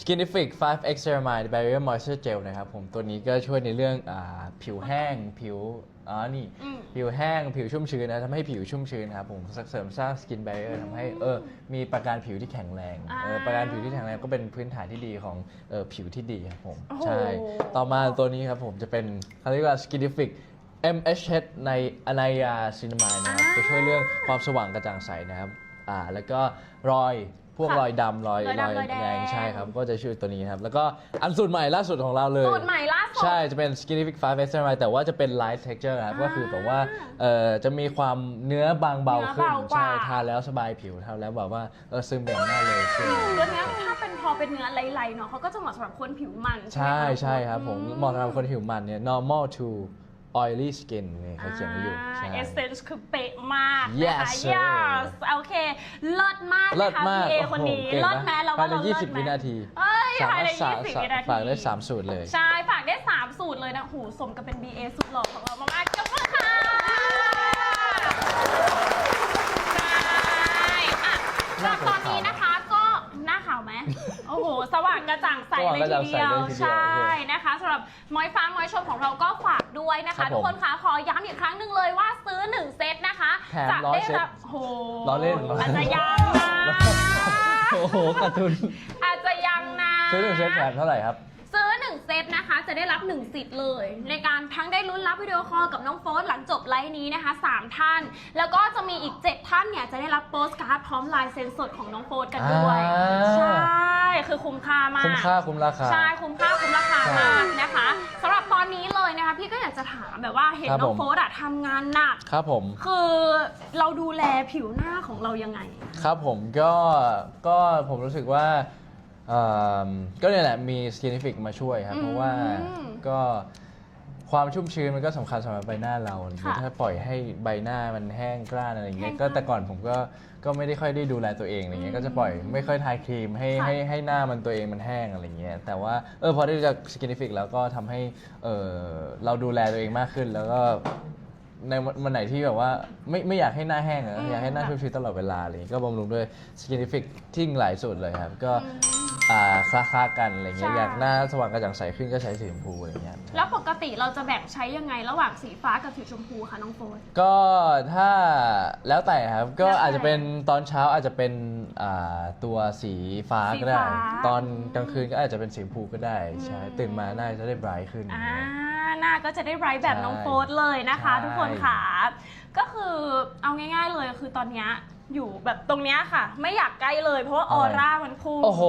Skinnific 5X Ceramide Barrier Moisture Gel นะครับผมตัวนี้ก็ช่วยในเรื่องอาผิวแห้ง ผิวอ๋อนี่อืม ผิวแห้ง ผิวชุ่มชื้นนะทำให้ผิวชุ่มชื้นครับผมเสริมสร้างสกิน b บ r เ i อร์ทำให้เออมีประการผิวที่แข็งแรงเอออ่าประการผิวที่แข็งแรงก็เป็นพื้นฐานที่ดีของเออผิวที่ดีครับผมโอ้โห ใช่ต่อมาตัวนี้ครับผมจะเป็นเขาเรียกว่า Skinnific MHH ในอนายาซินามายนะครับอ่าจะช่วยเรื่องความสว่างกระจ่างใสนะครับอ่าแล้วก็รอย พวกค่ะรอยดำรอยรอยดำรอยแดง ใช่ครับ ก็จะช่วยตัวนี้ครับ แล้วก็อันสุดใหม่ล่าสุดของเราเลย สูตรใหม่ล่าสุด ใช่จะเป็น Skinnific 5 Extra Mile แต่ว่าจะเป็น light texture ครับ อ่าก็คือแบบว่าเอ่อจะมีความเนื้อบางเบาเนื้อขึ้นเบากว่า ใช่ ทานแล้วสบายผิวทานแล้วแบบว่าเออซึมอย่างน่าเลยขึ้นตัวเนี้ยถ้าเป็นพอเป็นเนื้อไหลๆเนาะเขาก็จะเหมาะสำหรับคนผิวมันใช่ไหมะใช่ครับผมอืเหมาะสำหรับคนผิวมันเนี่ย normal to oily skin นี่เขาเขียนไว้อยู่ใช่ เอเซนส์คือเป๊ะมากนะคะ Yes sir yes โอเคเลิศมากเลิศนะคะมากพี่เอโอ้โหคนนี้เก่งเลิศนะแม้เราภาว่ายในเราเลิศ20ไหมวินาทีเอ้ยสาภายในสา20สาวินาที ฝากได้3สูตรเลย ใช่ ฝากได้ 3 สูตรเลยนะหูสมกับเป็น BA สุดหล่อของเรามากๆกับมือค่ะใช่อะสำหรับตอนนี้นะคะ โอ้โห สว่างกระจ่างใสสว่างเลยกระทีจ่างใสเดียวเลยทีเดียว ใช่โอเคนะคะสำหรับมอยฟ้ามอยชมของเราก็ฝากด้วยนะครัคะบผมทุกคนคะขอย้ำอีกครั้งหนึ่งเลยว่าซื้อ 1 เซตนะคะแถมจะร้อยได้เซตรับโอ้โหล้อเล่นล้อเล่นอาจจะยังนะโอ้โหขาดทุนอาจจะยังนะซื้อหนึ่งเซตแถมเท่าไหร่ครับซื้อ1 เซตนะคะ จะได้รับ 1 สิทธิ์เลย ในการทั้งได้ลุ้นรับวิดีโอคอลกับน้องโฟสหลังจบไลฟ์นี้นะคะ 3 ท่าน แล้วก็จะมีอีก 7 ท่านเนี่ยจะได้รับโปสการ์ดพร้อมลายเซ็นสดของน้องโฟสกันด้วย อ่า ใช่ คือคุ้มค่ามาก คุ้มค่าคุ้มราคา ใช่ คุ้มค่าคุ้มราคามากนะคะสำหรับตอนนี้เลยนะคะพี่ก็อยากจะถามแบบว่าเห็นครับน้องผม โฟสอะทำงานหนัก ครับผม คือเราดูแลผิวหน้าของเรายังไง ครับผมก็ก็ผมรู้สึกว่า เอิ่มก็เนี่ยแหละมี Skinnific มาช่วยครับอืมเพราะว่าก็ความชุ่มชื้นมันก็สำคัญสำหรับใบหน้าเราอะไรเงี้ยค่ะถ้าปล่อยให้ใบหน้ามันแห้งกร้านอะไรเงี้ยแห้งก็กร้านแต่ก่อนผมก็ก็ไม่ได้ค่อยได้ดูแลตัวเองอะไรเงี้ยก็จะปล่อยไม่ค่อยทาครีมให้ค่ะให้ให้หน้ามันตัวเองมันแห้งอะไรเงี้ยแต่ว่าเออพอได้จาก Skinnific แล้วก็ทำให้เออเราดูแลตัวเองมากขึ้นแล้วก็ในวันไหนที่แบบว่าไม่ไม่อยากให้หน้าแห้งอะอืมอยากให้หน้าค่ะ ชุ่มชื้นตลอดเวลาอะไรเงี้ยก็บำรุงด้วย Skinnific ที่หลายสูตรเลยครับ ก็ อืมอ่าคล้าๆกันอะไรเงี้ยใช่ อยากหน้าสว่างกระจ่างใสขึ้นก็ใช้สีชมพูอะไรเงี้ย แล้วปกติเราจะแบ่งใช้ยังไงระหว่างสีฟ้ากับสีชมพูคะน้องโฟสก็ถ้าแล้วแต่ครับก็แล้วแต่อาจจะเป็นตอนเช้าอาจจะเป็นอ่าตัวสีฟ้าก็ได้สีฟ้าตอนกลางคืนก็อาจจะเป็นสีชมพูก็ได้ใช่อืม ตื่นมาหน้าจะได้ไบรท์ขึ้น อ่าหน้าก็จะได้ไบรท์แบบใช่น้องโฟสเลยนะคะ ใช่ ทุกคนค่ะ ก็คือเอาง่าย ๆเลยคือตอนเนี้ย อยู่แบบตรงเนี้ยค่ะ ไม่อยากใกล้เลย เพราะว่าออร่ามันพุ่งโอ้โห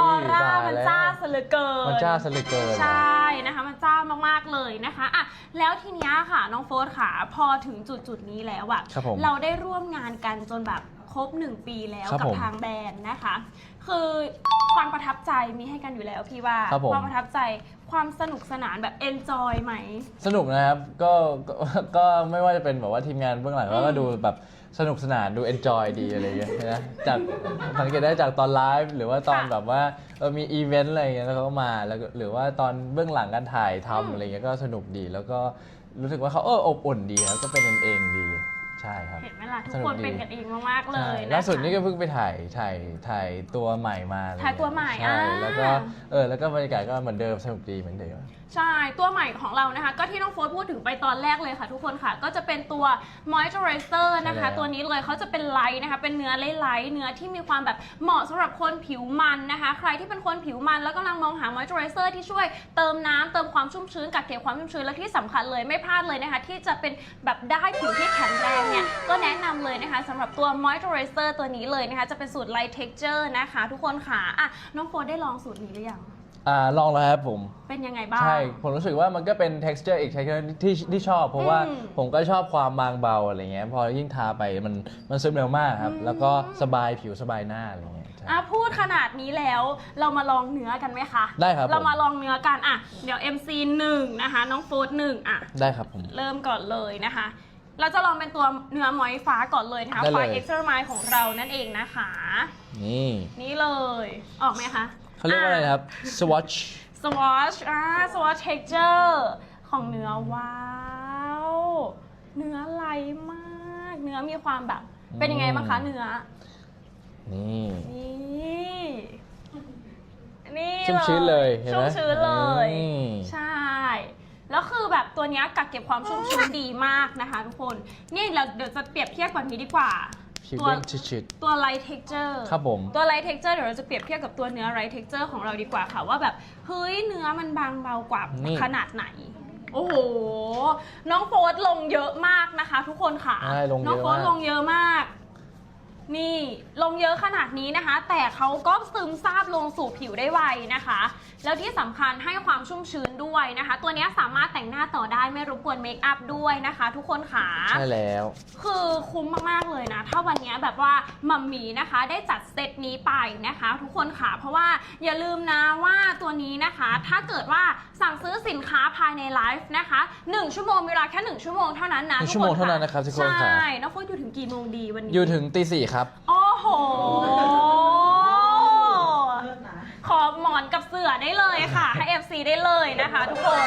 ออร่าตยมันแล้วจ้าซะเหลือเกินมันจ้าซะเหลือเกิน ใช่นะคะ มันจ้ามากๆเลยนะคะอะแล้วทีเนี้ยค่ะน้องโฟสค่ะ พอถึงจุดจุดๆนี้แล้วอะครับผม เราได้ร่วมงานกันจนแบบ ครบหนึ่งปีแล้วครับกับผมทางแบรนด์นะคะ คือความประทับใจมีให้กันอยู่แล้วพี่ว่าครับผม ความประทับใจความสนุกสนานแบบ enjoy ไหม สนุกนะครับก็ก็ก็ไม่ว่าจะเป็นแบบว่าทีมงานเบื้องหลังอืม ก็ดูแบบสนุกสนานดูเอนจอยดีอะไรอย่างเงี้ยนะจากสังเกตได้จากตอนไลฟ์หรือว่าตอนค่ะแบบว่าเออมีอีเวนต์อะไรอย่างเงี้ยแล้วเขาก็มาแล้วก็หรือว่าตอนเบื้องหลังการถ่ายอืมทำอะไรเงี้ยก็สนุกดี แล้วก็รู้สึกว่าเขาเอออบอุ่นดีครับก็เป็นกันเองดี ใช่ครับ เห็นไหมล่ะทุกสนุกคนดี เป็นกันเองมากๆเลใช่ยะคะ ล่าสุดนี่ก็เพิ่งไปถ่ายถ่ายถ่ายตัวใหม่มาอะไรถ่ายตัวใหม่ใช่อ่า แล้วก็เออแล้วก็บรรยากาศก็เหมือนเดิมสนุกดีเหมือนเดิมใช่ ตัวใหม่ของเรานะคะ ก็ที่น้องโฟร์พูดถึงไปตอนแรกเลยค่ะ ทุกคนค่ะ ก็จะเป็นตัว moisturizer นะคะ ใช่แล้ว ตัวนี้เลยเขาจะเป็นไลท์นะคะ เป็นเนื้อไลท์ๆเนื้อที่มีความแบบเหมาะสำหรับคนผิวมันนะคะ ใครที่เป็นคนผิวมันแล้วกำลังมองหา moisturizer ที่ช่วยเติมน้ำเติมความชุ่มชื้นกักเก็บความชุ่มชื้นและที่สำคัญเลยไม่พลาดเลยนะคะ ที่จะเป็นแบบได้ผิวที่แข็งแรงเนี่ยก็แนะนำเลยนะคะสำหรับตัว moisturizer ตัวนี้เลยนะคะ จะเป็นสูตร light texture นะคะ ทุกคนค่ะอะน้องโฟร์ได้ลองสูตรนี้หรือยัง อ่าลองแล้วครับผม เป็นยังไงบ้าง ใช่ ผมรู้สึกว่ามันก็เป็น texture อีก texture ที่ที่ชอบ เพราะว่าอืมผมก็ชอบความบางเบาอะไรเงี้ย พอยิ่งทาไปมันมันซึมเร็วมากครับ อืม แล้วก็สบายผิวสบายหน้าอะไรเงี้ยใช่ อะพูดขนาดนี้แล้วเรามาลองเนื้อกันไหมคะได้ครับผมเรามาลองเนื้อกันอะเดี๋ยว MC 1นะคะน้องโฟร์หนึ่งอะ ได้ครับผม เริ่มก่อนเลยนะคะ เราจะลองเป็นตัวเนื้อหมอยฟ้าก่อนเลยนะคะได้ไฟเลยเอ็กซ์ตร้าไมของเรานั่นเองนะคะ นี่ นี่เลย ออกไหมคะ เขาเรียกว่าอะไรนะครับ swatch สวอชอ่าสวอชเท็กเจอร์ของเนื้อว้าว เนื้อไหลมาก เนื้อมีความแบบ เป็นยังไงบ้างคะเนื้อ นี่ นี่นี่ชุ่มชื้นเลยเห็นไหมชุ่มชื้นเลยนี่ใช่ แล้วคือแบบตัวเนี้ยกักเก็บความชุ่มชื้นดีมากนะคะทุกคน นี่เราเดี๋ยวจะเปรียบเทียบแบบนี้ดีกว่า ผิวตัว เด้งชิดตัว light texture ๆครับผม ตัว light texture เดี๋ยวเราจะเปรียบเทียบกับตัวเนื้อ light texture ของเราดีกว่าค่ะ ว่าแบบเฮ้ยเนื้อมันบางเบากว่านี่ ขนาดไหน โอ้โห น้องโฟสลงเยอะมากนะคะ ทุกคนค่ะ ใช่ลงเยอะน้องโฟสมาก ลงเยอะมาก นี่ลงเยอะขนาดนี้นะคะ แต่เขาก็ซึมซาบลงสู่ผิวได้ไวนะคะ แล้วที่สำคัญให้ความชุ่มชื้นด้วยนะคะ ตัวเนี้ยสามารถแต่งหน้าต่อได้ไม่รบกวนเมคอัพด้วยนะคะ ทุกคนค่ะใช่แล้ว คือคุ้มมากๆเลยนะ ถ้าวันนี้แบบว่ามัมมี่นะคะได้จัดเซตนี้ไปนะคะ ทุกคนค่ะเพราะว่าอย่าลืมนะว่าตัวนี้นะคะ ถ้าเกิดว่าสั่งซื้อสินค้าภายในไลฟ์นะคะ 1 ชั่วโมงมีเวลาแค่ 1 ชั่วโมงเท่านั้นนะหนึ่งทุกชั่วโมงเท่านั้นนะครับทุกคนค่ะใช่น้องโฟนอยู่ถึงกี่โมงดีวันนี้อยู่ถึงตีสี่ครับโอ้โห ขอหมอนกับเสือ ได้เลยค่ะ ให้ FC ได้เลยนะคะ ทุกคน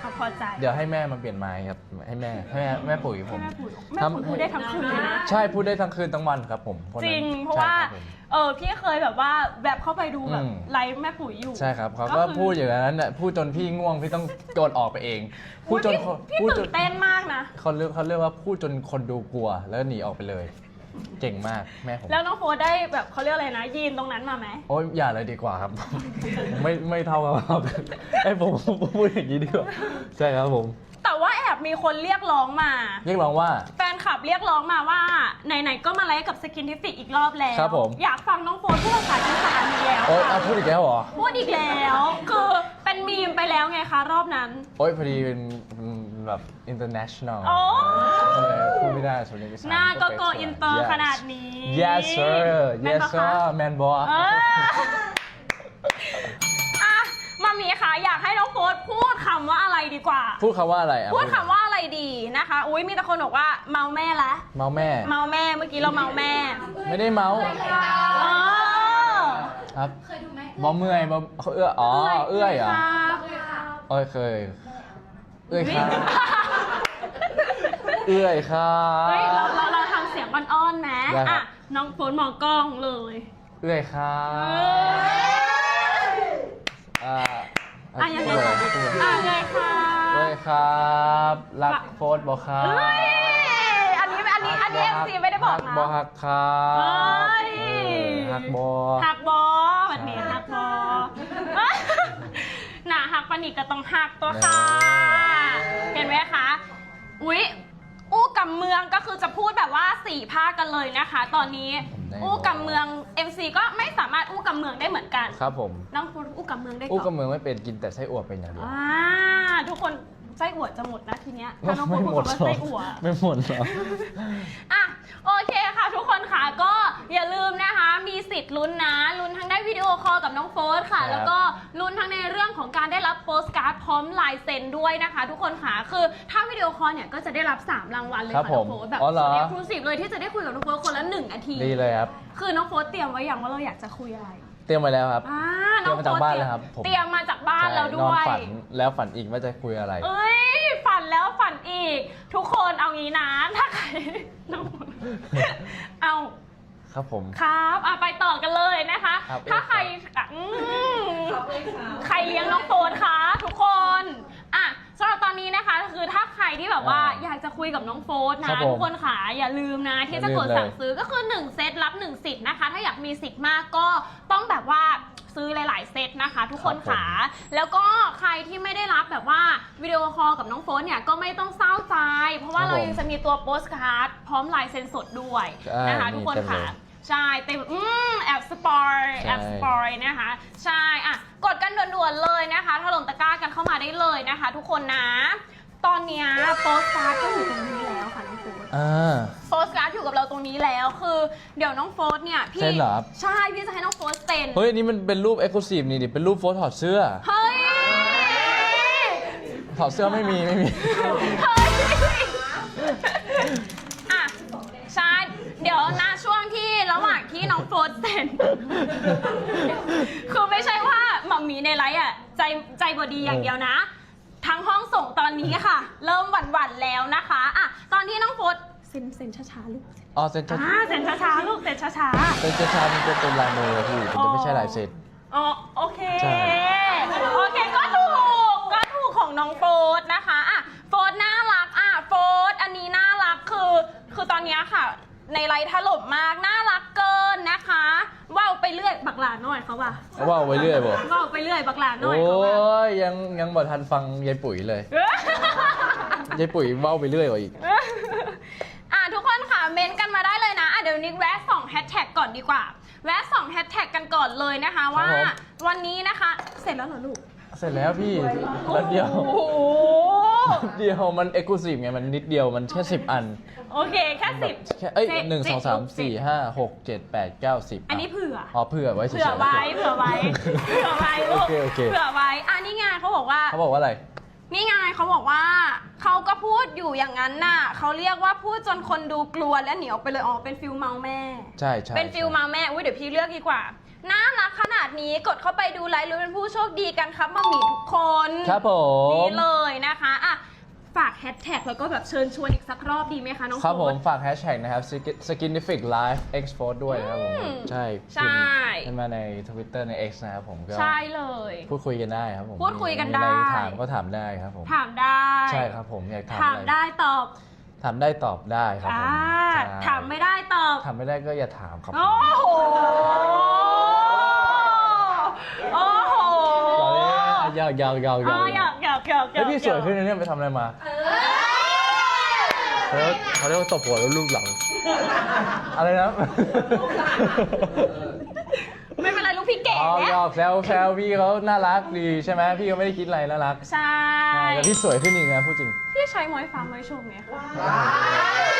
เอาพอใจเดี๋ยวให้แม่มาเปลี่ยนไม้ครับ ให้แม่ให้แม่แม่ปุ๋ยผม แม่ปุ๋ยแม่ปุ๋ยพูดได้ทั้งคืนเลยนะ ใช่พูดได้ทั้งคืนทั้งวันครับผมคนจนั้นริง เพราะว่า ใช่คบผม เออพี่เคยแบบว่าแบบเข้าไปดูแบบอืม ไลฟ์แม่ปุ๋ยอยู่ ใช่ครับเขาก็ก็คือ พูดอย่างนั้นน่ะพูดจนพี่ง่วงพี่ต้องโดนออกไปเอง พูดจนพี่พี่พูดจตื่นนเต้นมากนะ เขาเรียกเขาเรียกว่าพูดจนคนดูกลัวแล้วหนีออกไปเลย เก่งมากแม่ผม แล้วน้องโฟร์ได้แบบเขาเรียกอะไรนะ ยีนตรงนั้นมาไหม โอ้ยอย่าเลยดีกว่าครับ ไม่ไม่เท่ากับเราไอ้ผมผมพูดอย่างนี้ดีกว่าใช่ครับผม แต่ว่าแอบมีคนเรียกร้องมา เรียกร้องว่า แฟนคลับเรียกร้องมาว่า ไหนๆ ก็มาไลฟ์กับสกินทิฟิกอีกรอบแล้ว ครับผม อยากฟังน้องโฟร์พูดภาษาอีสานอีกแล้วโอ้ยค่ะเอาพูดอีกแล้วเหรอ พูดอีกแล้ว คือเป็นมีมไปแล้วไงคะรอบนั้น โอ้ยพอดีเป็น แบบ international โอ้ก็เลยพูดไม่ได้สำเนียงอีสานหน้าก็โก perfect อินเตอร์ Yes ขนาดนี้ yes sir แม่น yes ปะคะ sir man boy เอออะมามีค่ะอยากให้น้องโฟร์พูดคำว่าอะไรดีกว่า พูดคำว่าอะไรอะพูดคำว่าอะไรดีนะคะ อุ้ยมีแต่คนบอกว่าเมาแม่ละ เมาแม่ เมาแม่เมื่อกี้เราเมาแม่ไม่ได้เมาเออครับเมาเมื่อยเมาเอื้ออ๋อ เอื้อยเหรอครับโอ้ยเคยเอื้อยครับเอื้อยครัเฮ้ยเราบเราเราทำเสียงอ่อนๆไหมได้ครับ อะน้องโฟนมองกล้องเลยเอื้อยครัเอบออ่าอะยังไงพูดคะเลยพูดเลยอะไงคะ เอื้อยครับ รักโฟร์บอกครับเอ้ย อันนี้อันนี้อันนี้เอ็มซีไม่ได้บอกฮันะบอฮักครับเอ้ยเออฮักบอ หักบอแปานิกก็ต้องหักตัวค่ะ เห็นไหมคะ อุ๊ย อู้กับเมืองก็คือจะพูดแบบว่าสี่ภาคกันเลยนะคะ ตอนนี้ อู้กับเมือง MC ก็ไม่สามารถอู้กับเมืองได้เหมือนกัน ครับผม น้องฟูดอู้กับเมืองได้อู้ก่กับอนเมืองไม่เป็นกินแต่ไส้อั่วเป็นอย่างเดียว อ่า ทุกคน ไส้อั่วจะหมดนะทีเนี้ยถ้าน้องฟูไม่ดพูดหมดว่าหรอไส้อั่ว ไม่หมดหรอ อะโอเคค่ะทุกคนค่ะก็อย่าลืมนะคะ มีสิทธิ์ลุ้นนะลุ้นทั้งได้วิดีโอคอลกับน้องโฟสค่ะ ครับแล้วก็ลุ้นทั้งในเรื่องของการได้รับโปสการ์ดพร้อมลายเซ็นด้วยนะคะ ทุกคนค่ะคือถ้าวิดีโอคอลเนี่ยก็จะได้รับ 3 รางวัลเลยครัค่ะบน้องโฟสแบบผมอ๋อเหรอสุดเอ็กซ์คลูซีฟเลยที่จะได้คุยกับน้องโฟสคนละหนึ่งนาที ดีเลยครับ คือน้องโฟสเตรียมไว้อย่างว่าเราอยากจะคุยอะไร เตรียมไว้แล้วครับ อ่าเตรียมมาจากบ้านเลยครับผม เตรียมมาจากบ้านแล้วใช่ด้นอนวยฝันแล้วฝันอีกว่าจะคุยอะไร เอ้ยฝันแล้วฝันอีก ทุกคนเอางี้นะถ้าใครน้องเอาครับผม ครับอะไปต่อกันเลยนะคะ ครับ ถ้าใครอะอืมใครเลี้ยงน้องโฟนคะทุกคน อะ สำหรับตอนนี้นะคะคือถ้าใครที่แบบว่าอ่าอยากจะคุยกับน้องโฟนครันะบผมทุกคนค่ะอย่าลืมนะ ที่จะกดอย่าลืมเลยสั่งซื้อก็คือ 1 เซตรับ 1 สิทธิ์นะคะ ถ้าอยากมีสิทธิ์มากก็ต้องแบบว่าซื้อหลาย ๆ เซตนะคะ ทุกคนค่ะแล้วก็ใครที่ไม่ได้รับแบบว่าวิดีโอคอลกับน้องโฟนเนี่ยก็ไม่ต้องเศร้าใจ เพราะว่าครับเราผมยังจะมีตัวโปสการ์ดพร้อมลายเซ็นสดด้วยใช่นะคะมีทุกคนเต็มเลยค่ะใช่เต็มอืมแอ บสปอยใช่ แอบสปอยนะคะ ใช่อะกดกันด่วนๆเลยนะคะถล่มตะกร้ากันเข้ามาได้เลยนะคะ ทุกคนนะ ตอนเนี้ยโปสการ์ดก็อยู่ตรงนี้แล้วค่ะน้องโฟสอ่า โปสการ์ดอยู่กับเราตรงนี้แล้วคือ เดี๋ยวน้องโฟสเนี่ยพี่เซ็นเหรอครับ ใช่พี่จะให้น้องโฟสเซ็น เฮ้ยอันนี่มันเป็นรูปเอ็กซ์คลูซีฟนี่ดิเป็นรูปโฟถอดเสื้อ เฮ้ย ถอดเสื้อไม่มีไม่มี เฮ้ น คือไม่ใช่ว่าหมัมมี่ในไลฟ์อะใจใจบดีอย่างเดียวนะ ทั้งห้องส่งตอนนี้ค่ะ เริ่มหวั่นๆแล้วนะคะอะตอนที่น้องโฟสเซ็นเซ็นช้าๆลูกอ๋อเซ็นชัอ่าเซ็นช้าๆลูกเซ็นช้าเซ็นช้าๆมันจะเป็นลายมือพี่มันจะไม่ใช่ลายเซ็นๆอ๋อโอเค ใช่ โอเคก็ถูกก็ถูกของน้องโฟดนะคะอะโฟดน่ารักอะโฟดอันนี้น่ารักคือคือตอนเนี้ยค่ะ ในไลน์ถล่มมากน่ารักเกินนะคะว่าวไปเรื่อยบักหลาน้อย เขาว่าว่าไว้เรื่อยบ่ว่าวไปเรื่อยบักหลาน้อยโอ้เขาว่ายยังยังบ่ทันฟังยายปุ๋ยเลยยายปุ๋ยเว้าไปเรื่อยกว่าอีก อะทุกคนค่ะเมนต์กันมาได้เลยนะอะเดี๋ยวนิกแวะส่องแฮชแท็กก่อนดีกว่า แวะส่องแฮชแท็กกันก่อนเลยนะคะว่าผม วันนี้นะคะ เสร็จแล้วเหรอลูก เสร็จแล้วพี่แล้วเดียวโอ้โหเดียวมันเอ็กซ์คลูซีฟไงมันนิดเดียวมันแค่สิบอันโอเคแค่แบสิบบแค่เอ้ยสิบหนึ่งสองสามสี่ห้าหกเจ็ดแปดเก้าสิบอันนี้เผื่ออ๋อเผื่อไว้เฉยๆเผื่อไว้เผื่อไว้เผื่อไว้ลูกโอเคโอเคเผื่อไว้อะนี่ไงเขาบอกว่าเขาบอกว่าอะไรนี่ไงเขาบอกว่าเขาก็พูดอยู่อย่างนั้นน่ะเขาเรียกว่าพูดจนคนดูกลัวและหนีออกไปเลยอ๋อเป็นฟิลเมาแม่ ใช่ใช่เป็นฟิลใช่เมาแม่อุ้ยเดี๋ยวพี่เลือกดีกว่าน่ารักข นาดนี้กดเข้าไปดูไลฟ์รู้เป็นผู้โชคดีกันครับมาหมีทุกคนครับผม นี่เลยนะคะอะฝากแฮชแท็กแล้วก็แบบเชิญชวนอีกสักรอบดีไหมคะน้องครับผมโฟนฝากแฮชแท็กนะครับ Skinific Live X f o r ด้วยนะครับผมอืมใช่ใช่ พิมพ์ขึ้นมาใน Twitter ใน X นะครับผมก็ใช่เลย พูดคุยกันได้ครับผมพูดคุยกันมีอะไรได้ถามก็ถามได้ครับผมถามได้ใช่ครับผมอยากถามถามอะไรได้ตอบถามได้ตอบได้ครับผมอ่าใช่ถามไม่ได้ตอบ ถามไม่ได้ก็อย่าถามครับผม โอ้โห โอ้โห ตอนนี้ ยาวยาวยาวยาอ๋วออยากอยากอยากอยากเฮ้ยพี่สวยขึ้นนะเนี่ยไปทำอะไรมาเขาเรียกเขาเรียกว่าตบหัวแล้วลูกหลัง อะไรนะไม่เป็นไรลูกพี่เก๋อ๋อยอกแซวแซวพี่เขาน่ารักดีใช่ไหมพี่ก็ไม่ได้คิดอะไรน่ารักใช่ใช่แต่พี่สวยขึ้นอีกนะพูดจริง พี่ใช้มอยฟ้าไว้ชมไงคะ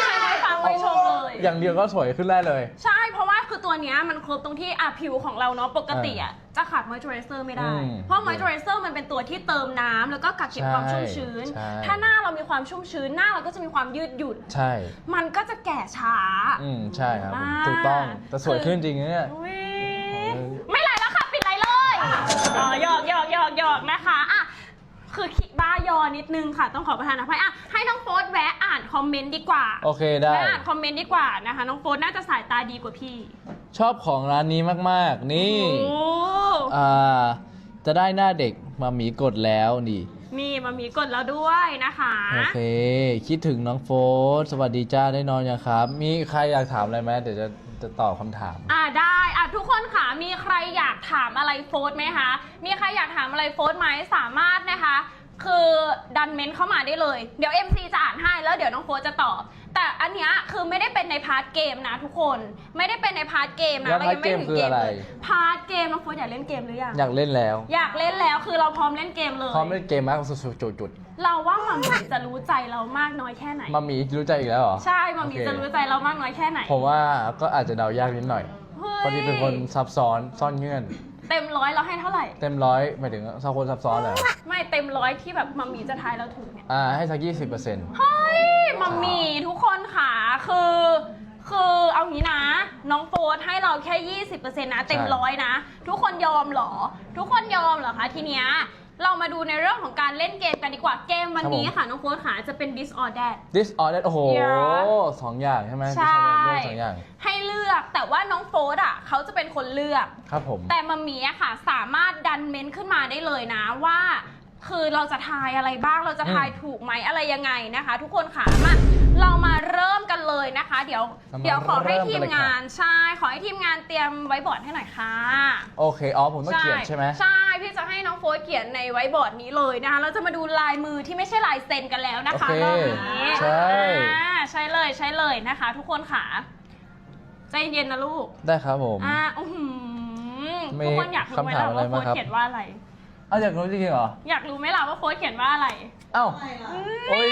ใช้มอยฟ้าไว้ชมเลย อย่างเดียวก็สวยขึ้นได้เลย ใช่เพราะ คือตัวเนี้ยมันครบตรงที่อะผิวของเราเนาะปกติอะจะขาดมอยเจอไรเซอร์ไม่ได้ อืมเพราะมอยเจอไรเซอร์มันเป็นตัวที่เติมน้ำแล้วก็กักเก็บความใช่ชุ่มชื้น ใช่ ถ้าหน้าเรามีความชุ่มชื้นหน้าเราก็จะมีความยืดหยุ่น ใช่ มันก็จะแก่ช้า อืมใช่ครับผมอ่า ถูกต้องแต่สวยขึ้นจริงนะเนี่ย อุ๊ยเออไม่ไรแล้วค่ะ ปิดไรเลยอ๋อหยอกหยอกหยอกหยอกนะคะอะ คือคิดบ้ายอนิดนึงค่ะ ต้องขอประทานอภัยอะให้น้องโฟสแวะอ่านคอมเมนต์ดีกว่าโอเคได้ แวะอ่านคอมเมนต์ดีกว่านะคะ น้องโฟสน่าจะสายตาดีกว่าพี่ชอบของร้านนี้มากๆ นี่ โอ้อ่า จะได้หน้าเด็กมาหมีกดแล้วนี่ นี่มามีกดแล้วด้วยนะคะโอเค คิดถึงน้องโฟสสวัสดีจ้าได้นอนยังครับ มีใครอยากถามอะไรไหมเดี๋ยวจะจะตอบคำถาม อ่าได้อะทุกคนค่ะ มีใครอยากถามอะไรโฟสไหมคะ มีใครอยากถามอะไรโฟสไหมสามารถนะคะ คือดันเมนต์เข้ามาได้เลย เดี๋ยว MC จะอ่านให้แล้วเดี๋ยวน้องโฟสจะตอบ แต่อันเนี้ยคือไม่ได้เป็นในพาร์ทเกมนะทุกคน ไม่ได้เป็นในพาร์ทเกมนะแล้วเรายังไม่ถึงพาร์ทเกมคืออะไรเลยพาร์ทเกมน้องโฟสอยากเล่นเกมหรือยัง อยากเล่นแล้วอยากเล่นแล้วคือเราพร้อมเล่นเกมเลย พร้อมเล่นเกมมากสุดๆจุดเราว่ามัมมี่จะรู้ใจเรามากน้อยแค่ไหน ๆมามีรู้ใจอีกแล้วเหรอ ใช่มัมมี่โอเค จะรู้ใจเรามากน้อยแค่ไหน ผมว่าก็อาจจะเดายากนิดหน่อย เฮ้ยพอดีเป็นคนซับซ้อนซ่อนเงื่อน เต็มร้อยเราให้เท่าไหร่ เต็มร้อยหมายถึงซับคนซับซ้อนเหรอไม่เต็มร้อยที่แบบมัมมี่จะทายเราถูกเนี่ย อ่าให้สักยี่สิบเปอร์เซ็นต์ เฮ้ยมัมมี่ทุกคนค่ะคือ คือเอางี้นะ น้องโฟสให้เราแค่ 20%นะ เต็มร้อยนะ ทุกคนยอมเหรอ ทุกคนยอมเหรอคะทีเนี้ย เรามาดูในเรื่องของการเล่นเกมกันดีกว่าเกมวันนี้ค่ะน้องโฟสค่ะจะเป็น disordered this or that โอ้โห Yeah สองอย่างใช่ไหมใช่เรื่องสองอย่างให้เลือกแต่ว่าน้องโฟสอะเขาจะเป็นคนเลือก ครับผม แต่มัมมี่อะค่ะ สามารถดันเมนต์ขึ้นมาได้เลยนะว่า คือเราจะทายอะไรบ้างเราจะทายอืมถูกไหมอะไรยังไงนะคะ ทุกคนค่ะมา เรามาเริ่มกันเลยนะคะ เดี๋ยวเรามาเดี๋ยวขอให้เริ่มทีกันมเลยค่ะงานใช่ขอให้ทีมงานเตรียมไว้บอร์ดให้หน่อยค่ะโอเคอ๋อผมต้องเขียนใช่ไหมใช่พี่จะให้น้องโฟสเขียนในไว้บอร์ดนี้เลยนะคะเราจะมาดูลายมือที่ไม่ใช่ลายเซ็นกันแล้วนะคะโอเครอบนี้ใช่อ่าใช่เลยใช่เลยนะคะ ทุกคนค่ะใจเย็นนะลูกได้ครับผมอ่าอื้อหือมีทุกคนอยากรู้ไหมคำถามล่ะอะไรว่าโค้บ้างดครับเขียนว่าอะไร เอาอยากรู้จริงๆเหรอ อยากรู้ไหมล่ะว่าโค้ดเขียนว่าอะไรเอ้าโอ้ย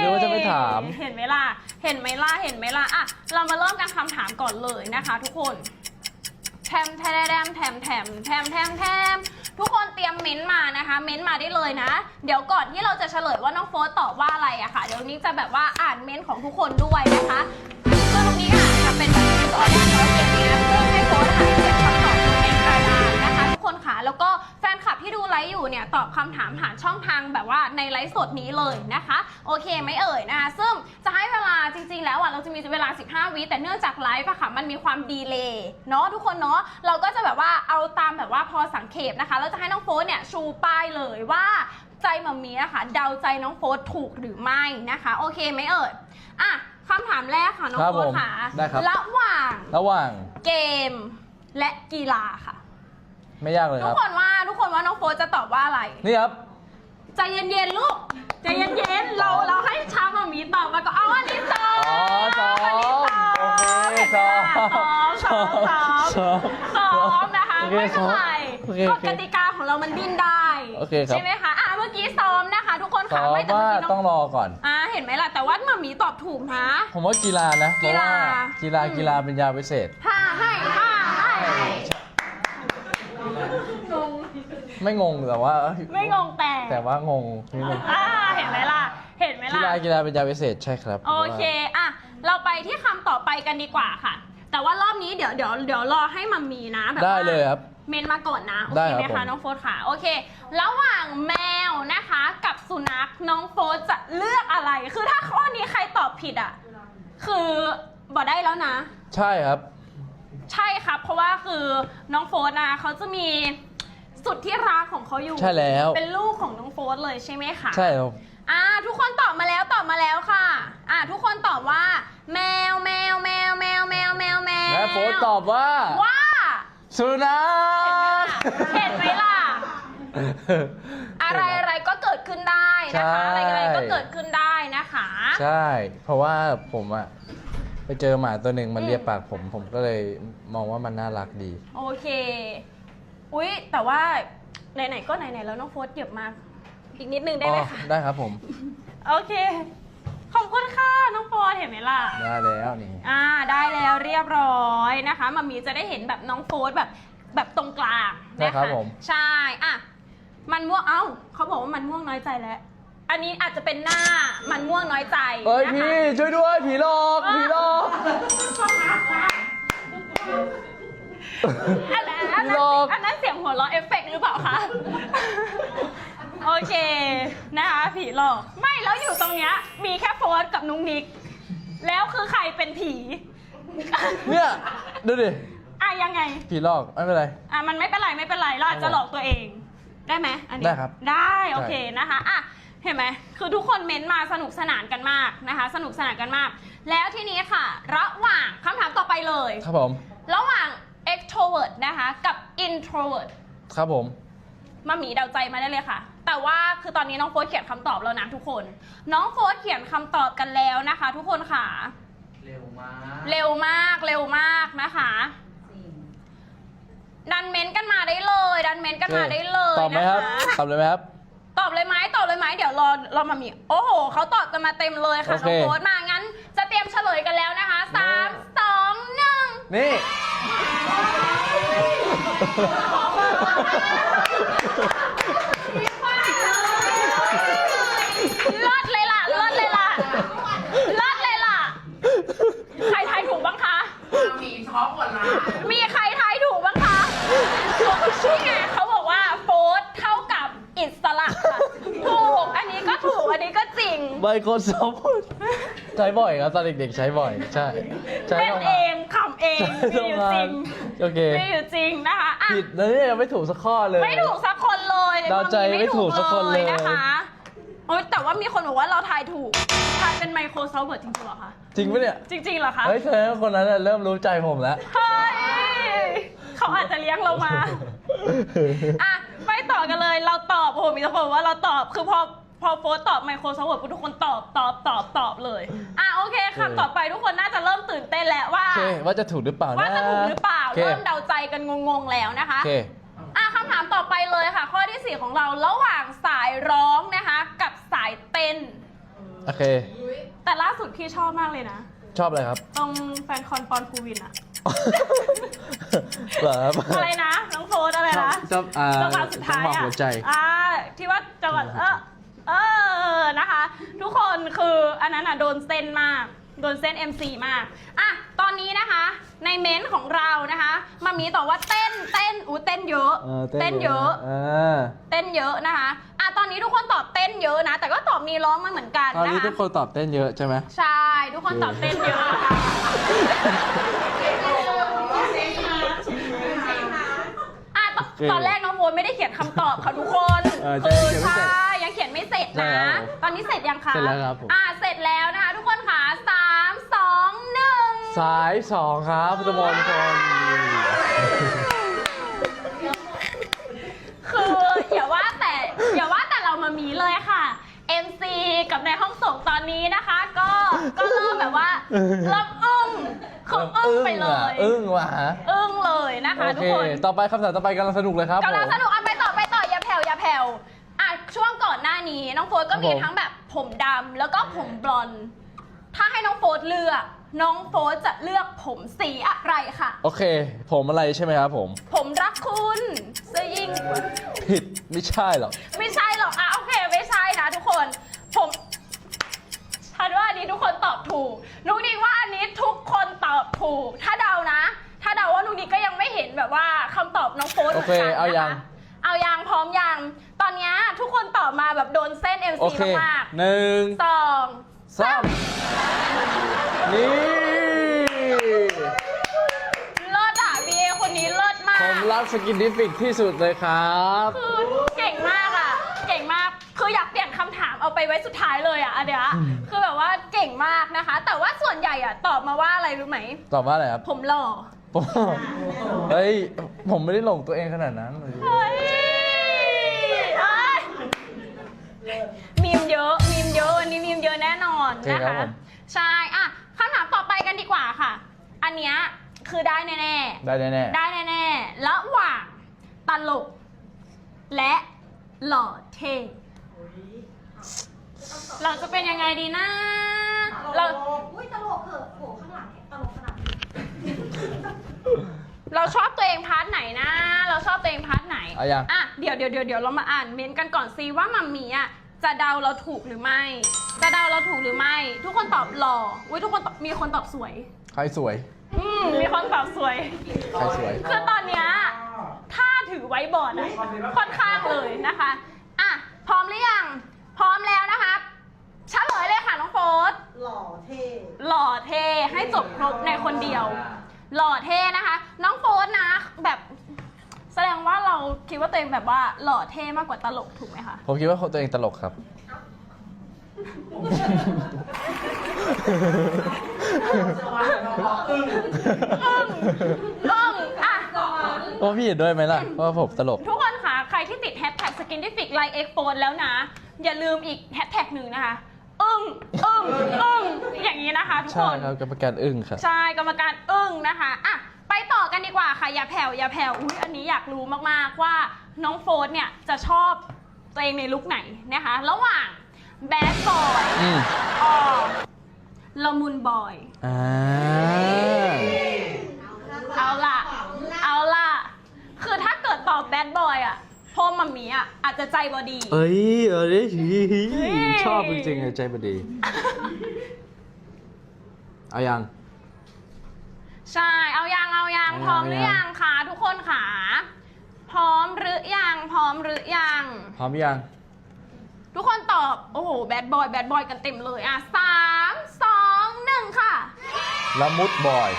หรือว่าจะไม่ถาม เห็นไหมล่ะ เห็นไหมล่ะ เห็นไหมล่ะอะ เรามาเริ่มกันคำถามก่อนเลยนะคะ ทุกคน แถมแทมแทมแถมแถมแถมแถมทุกคนเตรียมเม้นต์มานะคะ เม้นต์มาได้เลยนะ เดี๋ยวก่อนที่เราจะเฉลยว่าน้องโฟสตอบว่าอะไรอะค่ะ เดี๋ยวนี้จะแบบว่าอ่านเม้นต์ของทุกคนด้วยนะคะซึ่งตรงนี้ค่ะจะเป็นแบบตอนแรกเราเขียนเนี้ แล้วก็แฟนคลับที่ดูไลลฟ์อยู่เนี่ยตอบคำถามผ่านช่องทางแบบว่าในไลฟ์สดนี้เลยนะคะ โอเคไหมเอ่ยนะคะซึ่งจะให้เวลาจริง ๆ แล้วอะเราจะมีเวลา 15 วิแต่เนื่องจากไลฟ์อะค่ะมันมีความดีเลย์เนาะทุกคนเนาะเราก็จะแบบว่าเอาตามแบบว่าพอสังเขปนะคะเราจะให้น้องโฟสเนี่ยชูป้ายเลยว่าใจมัมมี่อะค่ะเดาใจน้องโฟสถูกหรือไม่นะคะ โอเคไหมเอ่ยอะคำถามแรกค่ะน้องครับโฟสผมค่ะได้ครับ ระหว่างระหว่างเกมและกีฬาค่ะ ไม่ยากเลยทุคกรับ คนว่าทุกคนว่าน้องโฟสจะตอบว่าอะไร นี่ครับ ใจเย็นๆลูกใจเย็นๆเราเราให้ชาวมามีตอบมาก็เอาอันนี้ซ้อมอ๋อซ้อมอันนี้ซ้อมโอเคเห็นไหมล่ะซ้ซ้ออมมซ้อมซ้อมซ้อมซ้อมนะคะโอเคไม่เป็นไรโอเคกโอฎเคกติกาของเรามันดิ้นได้โอเคครับ ใช่ไหมคะอะเมื่อกี้ซ้อมนะคะ ทุกคนซ้ค่ะอมไม่แต่ว่าเมื่อกี้น้ต้อองงรอก่อน อ่าเห็นไหมล่ะแต่ว่ามามีตอบถูกนะ ผมว่ากีฬานะเพกีราะฬาว่ากีฬาอืม กีฬาเป็นยาวิเศษท่าให้ท่าให้งง ไม่งงแต่ว่าไม่งงแต่ แต่ว่างงนิดนึงอ่าเห็นไหมล่ะ เห็นไหมกีล่ะ ฬากีฬาเป็นยาวิเศษใช่ครับโอเคอะเราไปที่คำต่อไปกันดีกว่าค่ะ แต่ว่ารอบนี้เดี๋ยวเดี๋ยวเดี๋ยวรอให้มัมมีนะแบบได้ว่าเลยครับ เมนมาก่อนนะโอได้เคครับไหมผคะมน้องโฟสค่ะ โอเค ระหว่างแมวนะคะ กับสุนัขน้องโฟสจะเลือกอะไร คือถ้าข้อนี้ใครตอบผิดอะ คือบอกได้แล้วนะ ใช่ครับ ใช่ครับ เพราะว่าคือน้องโฟสนะเขาจะมี สุดที่รักของเขาอยู่ ใช่แล้ว เป็นลูกของน้องโฟสเลยใช่ไหมคะใช่ครับ อ่า ทุกคนตอบมาแล้วตอบมาแล้วค่ะ อ่า ทุกคนตอบว่า แมวแมวแมวแมวแมวแมวแมวและโฟนตอบว่า ว่า สุนัข เห็นไหมล่ะ อะไรอะไรก็เกิดขึ้นได้นะคะ อะไรอะไรก็เกิดขึ้นได้นะคะ ใช่ เพราะว่าผมอะไปเจอหมาตัวหนึ่งมันอืมเลียปากผม ผมก็เลยมองว่ามันน่ารักดี โอเค อุ๊ย แต่ว่าไหนๆก็ไหนๆแล้วน้องโฟสเหยียบมา อีกนิดนึงได้ไหมอ๋อคะ ได้ครับผม โอเค ขอบคุณค่ะน้องโฟสเห็นไหมล่ะ ได้แล้วนี่ อ่าได้แล้วเรียบร้อยนะคะมามีจะได้เห็นแบบน้องโฟสแบบแบบตรงกลางได้นะครัคะบผม ใช่อะมันม่วงเอ้าเขาบอกว่ามันม่วงน้อยใจแล้ว อันนี้อาจจะเป็นหน้ามันม่วงน้อยใจเฮ้ยนะคะ พี่ช่วยด้วยผีหลอกผีหลอกอั นนั้นอันผีนั้นหลอกอันนั้นเสียงหัวเราะเอฟเฟกต์หรือเปล่าคะ โอเค นะคะผีหลอก ไม่แล้วอยู่ตรงเนี้ยมีแค่โฟสกับนุ้งนิก แล้วคือใครเป็นผี เนี่ยดูดิอะยังไง ผีหลอกไม่เป็นไร อะมันไม่เป็นไรไม่เป็นไรเราอาจจะหลอกตัวเอง ได้ไหมอันนี้ได้ครับได้โอเคนะคะอะเห็นไหมคือทุกคนเม้นต์มาสนุกสนานกันมากนะคะ สนุกสนานกันมาก แล้วทีนี้ค่ะ ระหว่างคำถามต่อไปเลย ครับผม ระหว่าง extrovert นะคะกับ introvert ครับผมมาหมีเดาใจมาได้เลยค่ะ แต่ว่าคือตอนนี้น้องโฟสเขียนคำตอบแล้วนะทุกคน น้องโฟสเขียนคำตอบกันแล้วนะคะ ทุกคนค่ะ เร็วมากเร็วมากเร็วมากนะคะ ดันเมนต์กันมาได้เลย ดันเมนต์กันมาได้เลยตอบไหมนะครับคะตอบเลยไหมครับ ตอบเลยไหมตอบเลยไหมเดี๋ยวรอรอมามีโอ้โหเขาตอบกันมาเต็มเลยค่ะโอน้เค องโฟสมางั้น จะเตรียมเฉลยกันแล้วนะคะสามสองหนึ่งนี่ โครซอฟท์ใช้บ่อยครับตอนเด็กๆใช้บ่อย ใช่ ใช้เล่นทำเองงขำเองใช้มีอยู่ทำจงารินงโอเคมีอยู่จริงนะคะอะผิดแล้วเนี่ยยังไม่ถูกสักข้อเลย ไม่ถูกสักคนเลยเดาใจไม่ถูกสักคนเลยนะคะโอ๊ยแต่ว่ามีคนบอกว่าเราทายถูกทายเป็นไมโครซอฟท์เวิร์ดจริงๆเหรอคะจริงปะเนี่ยจริงๆเหรอคะเฮ้ยแสดงว่าคนนั้นน่ะเริ่มรู้ใจผมแล้วเฮ้ยเขาอาจจะเลี้ยงเรามาอะไปต่อกันเลยเราตอบโอ้โหมีทุกคนบอกว่าเราตอบคือพอ พอโฟสตอบ Microsoft Word ทุกคนตอบตอบตอบตอบเลย อะโอเคคำต่อไปทุกคนน่าจะเริ่มตื่นเต้นแล้วว่า โอเคว่าจะถูกหรือเปล่านะว่าจะถูกหรือเปล่าโอเคเริ่มเดาใจกันงงๆแล้วนะคะโอเค อะคำถามต่อไปเลยค่ะ ข้อที่ 4 ของเราระหว่างสายร้องนะคะ กับสายเต้น โอเค แต่ล่าสุดพี่ชอบมากเลยนะ ชอบอะไรครับ ตรงแฟนคอนปอนคูวินอะเหรอครับ อะไรนะ น้องโฟสอะไรนะชอบอ่าจังหวะสุดท้ายจังหวะอะหัวใจ อ่าที่ว่าจังหวะเออ เออนะคะ ทุกคนคืออันนั้นอะโดนเส้นมาก โดนเส้น MC มากอะตอนนี้นะคะ ในเม้นท์ของเรานะคะมามีตอบว่าเต้นเต้นอู้เต้นเยอะเออเต้นเยอะ เออเต้นเยอะนะคะอะตอนนี้ทุกคนตอบเต้นเยอะนะ แต่ก็ตอบมีร้องมาเหมือนกันตอนนะนี้ทุกคะคนตอบเต้นเยอะใช่ไหมใช่ทุกคนตอบเต้นเยอะค่ะอะตอนตอนแรกน้องโฟนไม่ได้เขียนคำตอบค่ะทุกคนเออใช่ยังเขียนไม่เสร็จใช่ยัง เขียนไม่เสร็จใช่นะครับผมตอนนี้เสร็จยังคะเสร็จแล้วครับผม อะเสร็จแล้วนะคะทุกคนค่ะสามสองหนึ่งสายสองครับพุทธมนต์คนคืออย่าว่าแต่อย่าว่าแต่เรามามีเลยค่ะ MC กับในห้องส่งตอนนี้นะคะ ก็ก็เริ่มแบบว่าเริ่มอึ้งคืออึ้งไปเลยอึ้งว่ะอึ้งเลยนะคะโอทุเคกคน ต่อไปคำถามต่อไปกำลังสนุกเลยครับกำลังผมสนุก ฟร์ก็มีครับผมทั้งแบบผมดำแล้วก็ผมบลอนด์ถ้าให้น้องโฟร์เลือก น้องโฟร์จะเลือกผมสีอะไรค่ะ โอเค ผมอะไรใช่ไหมครับผม ผมรักคุณเสื้อยิ่ง ผิดไม่ใช่หรอก ไม่ใช่หรอกอะโอเคไม่ใช่นะทุกคน ผมฉันว่าอันนี้ทุกคนตอบถูกนุกนิกว่าอันนี้ทุกคนตอบถูก ถ้าเดานะ ถ้าเดาว่านุกนิกก็ยังไม่เห็นแบบว่าคำตอบน้องโฟนโอเคหมืนกันเอายังนะคะเอายังพร้อมยังตอนเนี้ย ทุกคนตอบมาแบบโดนเส้น MC โอเคมากหนึ่งๆสองสามนี่เลิศอะบีเอคนนี้เลิศมาก ผมรักสกินดิฟิกที่สุดเลยครับ คือเก่งมากอะ เก่งมาก คืออยากเปลี่ยนคำถามเอาไปไว้สุดท้ายเลยอะอันเนี้ยคือแบบว่าเก่งมากนะคะ แต่ว่าส่วนใหญ่อะตอบมาว่าอะไรรู้ไหม ตอบว่าอะไรครับผมหล่อ ผมเฮ้ย ผมไม่ได้หลงตัวเองขนาดนั้นเฮ้ยเอ้ย มีมเยอะ มีมเยอะวันนี้มีมเยอะแน่นอนโอเคนะครับผม ใช่อะคำถามต่อไปกันดีกว่าค่ะ อันเนี้ยคือได้แน่ได้แน่ๆได้แน่ๆระหว่างตลก และหล่อเท่เราจะเป็นยังไงดีนะเรา อุ้ยตลกเหอะโหข้างหลังตลกขนาดนี้ เราชอบตัวเองพาร์ทไหนนะ เราชอบตัวเองพาร์ทไหนเอายังอะเดี๋ยวเดี๋ยวเดี๋ยวเดี๋ยวเรามาอ่านเมนต์กันก่อนซิว่ามัมมี่อะจะเดาเราถูกหรือไม่ จะเดาเราถูกหรือไม่ ทุกคนตอบหล่ออุ้ยทุกคนตอบมีคนตอบสวย ใครสวย อืมมีคนตอบสวย ใครสวย คือตอนเนี้ยถ้าถือไว้บอร์ดอะค่อนข้างเลยนะคะอะพร้อมหรือยัง พร้อมแล้วนะคะเฉลยเลยค่ะน้องโฟสหล่อเท่ หล่อเท่ให้จบครบในคนเดียว หล่อเท่นะคะ น้องโฟสนะแบบแสดงว่าเราคิดว่าตัวเองแบบว่าหล่อเท่มากกว่าตลกถูกไหมคะผมคิดว่าตัวเองตลกครับอึ้งอึ้งอะ ว่าพี่เห็นด้วยไหมล่ะ ว่าผมตลก ทุกคนค่ะ ใครที่ติดแฮชแท็กสกินดิฟิกไลเอ็กโฟนแล้วนะ อย่าลืมอีกแฮชแท็กหนึ่งนะคะ อึ้ง อึ้งอึ้งอย่างนี้นะคะทุกใช่คน ครับกรรมการอึ้งครับ ใช่กรรมการอึ้งนะคะอะไปต่อกันดีกว่าค่ะอย่าแผ่วอย่าแผ่วอุ้ยอันนี้อยากรู้มากๆว่าน้องโฟนเนี่ยจะชอบตัวเองในลุคไหนนะคะ ระหว่างแบดบอยอืมออละมุนบอย อ่า เอาล่ะ เอาล่ะ คือถ้าเกิดตอบแบดบอยอะ พ่อมัมมี่อะอาจจะใจบอดี เอ้ยเอ้ยยชอบจริงๆเลยใจบดี เอายัง ใช่ เอายังเอายังเอายัง พร้อมหรือยังคะทุกคนค่ะ พร้อมหรือยัง พร้อมหรือยัง พร้อมยัง ทุกคนตอบ โอ้โห แบดบอย แบดบอยกันเต็มเลยอะสามสองหนึ่งค่ะ ละมุดบอย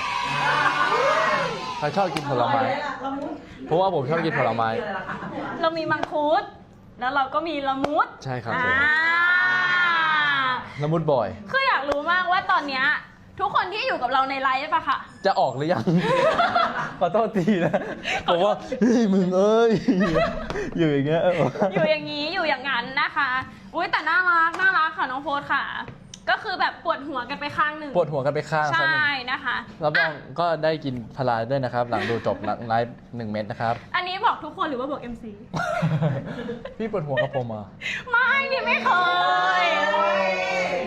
ใครชอบกินผลไม้ละมุนเพราะว่าผมชอบกินผลไม้ เรามีมังคุด แล้วเราก็มีละมุดใช่ครับอ่าผมละมุดบอย คืออยากรู้มากว่าตอนเนี้ยทุกคนที่อยู่กับเราในไลฟ์ปะค่ะ จะออกหรือยัง ขอโทษทีนะผมว่าเฮ้ยมึงเอ้ย อยู่อย่างเงี้ยเอออยู่อย่างนี้อยู่อย่างนั้นนะคะ อุ้ยแต่น่ารักน่ารักค่ะน้องโฟสค่ะ ก็คือแบบปวดหัวกันไปข้างหนึ่งปวดหัวกันไปข้างใชครับ่นะคะ รับรองอะก็ได้กินพลาด้วยนะครับ หลังดูจบหลังไลฟ์หนึ่งเม็ดนะครับ อันนี้บอกทุกคนหรือว่าบอก MC พี่ปวดหัวกับผมอะไม่พี่ไม่เคย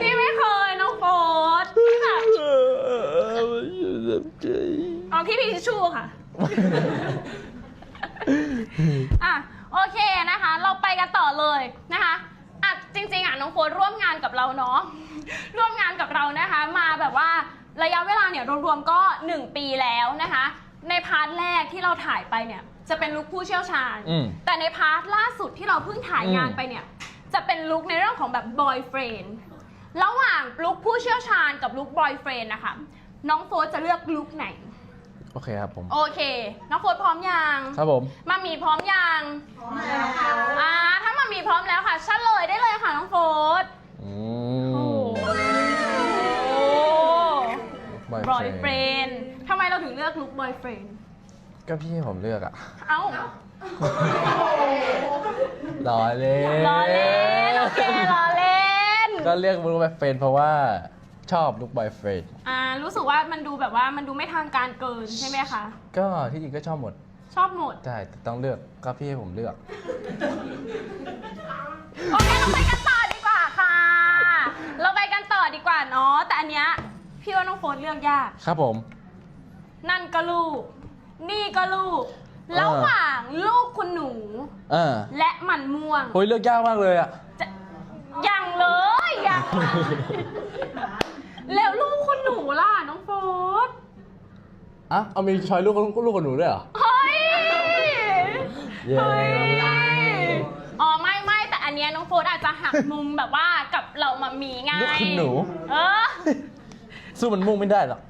พี่ไม่เคยน้องโฟสพี่แบบเอาพี่พีทิชชู่ค่ะ อะโอเคนะคะ เราไปกันต่อเลยนะคะอะจริงๆอะน้องโฟนร่วมงานกับเราเนาะ ร่วมงานกับเรานะคะ มาแบบว่าระยะเวลาเนี่ยรวมๆก็ 1 ปีแล้วนะคะ ในพาร์ทแรกที่เราถ่ายไปเนี่ยจะเป็นลุคผู้เชี่ยวชาญ อืม แต่ในพาร์ทล่าสุดที่เราเพิ่งถ่ายงานอืมไปเนี่ย จะเป็นลุคในเรื่องของแบบบอยเฟรนระหว่างลุคผู้เชี่ยวชาญกับลุคบอยเฟรนนะคะ น้องโฟสจะเลือกลุคไหน โอเคครับผมโอเค น้องโฟสพร้อมยังครับผม มามีพร้อมยังพร้อมแล้วค่ะอ่าถ้ามามีพร้อมแล้วค่ะเฉลยได้เลยค่ะน้องโฟส อืโอ้ม บอยเฟรนทำไมเราถึงเลือกลุคบอยเฟรนก็พี่ให้ผมเลือกอะเอ้ารอเล่นล้อเล่นโอเคล้อเล่น ก็เลือกลูกบอยเฟรนเพราะว่าชอบลูกบอยเฟรนอ่ารู้สึกว่ามันดูแบบว่ามันดูไม่ทางการเกินใช่ไหมคะ ก็ที่จริงก็ชอบหมด ชอบหมด ใช่แต่ต้องเลือกก็พี่ให้ผมเลือก โอเคเราไปกันต่อดีกว่าค่ะ เราไปกันต่อดีกว่าเนาะแต่อันเนี้ย พี่ว่าน้องโฟนเลือกยาก ครับผม นั่นก็ลูก นี่ก็ลูกระหว่างลูกคุณหนู เออและมันม่วง โอ้ยเลือกยากมากเลยอะจะยังเลยยังแล้วลูกคุณหนูล่ะน้องโฟนอะเอามีชอยลูกลูกกับหนูด้วยเหรอ เฮ้ยเย้เฮ้ย อ๋อไม่ไม่แต่อันเนี้ยน้องโฟนอาจจะหักมุมแบบว่ากับเรามามีไงลูกคุณหนู เออ สู้มันม่วงไม่ได้หรอก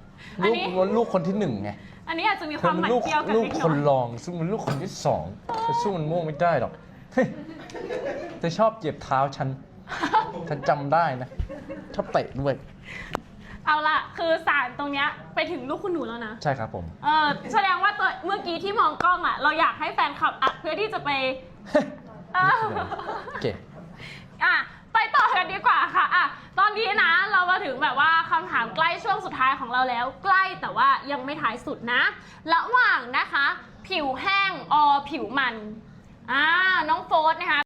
อันลูกนี้มันลูกคนที่หนึ่งไงอันนี้อาจจะมีคเธวาอมมัหมันลูกเที่ยวกันลูกเล็กคนน้อยรองซึ่งมันลูกคนที่สองเธอสู้มันม่วงไม่ได้หรอกเฮ้ยเธอชอบเหยียบเท้าฉันฉันจำได้นะ ชอบเตะด้วยเอาล่ะ คือสารตรงเนี้ยไปถึงลูกคุณหนูแล้วนะ ใช่ครับผม เออแสดงว่าตัวเมื่อกี้ที่มองกล้องอะ เราอยากให้แฟนคลับอัดเพื่อที่จะไป เออโอเค อะ ไปต่อกันดีกว่าค่ะอะ ตอนนี้นะเรามาถึงแบบว่าคำถามใกล้ช่วงสุดท้ายของเราแล้ว ใกล้แต่ว่ายังไม่ท้ายสุดนะ ระหว่างนะคะ ผิวแห้งอผิวมันอ่าน้องโฟสนะคะ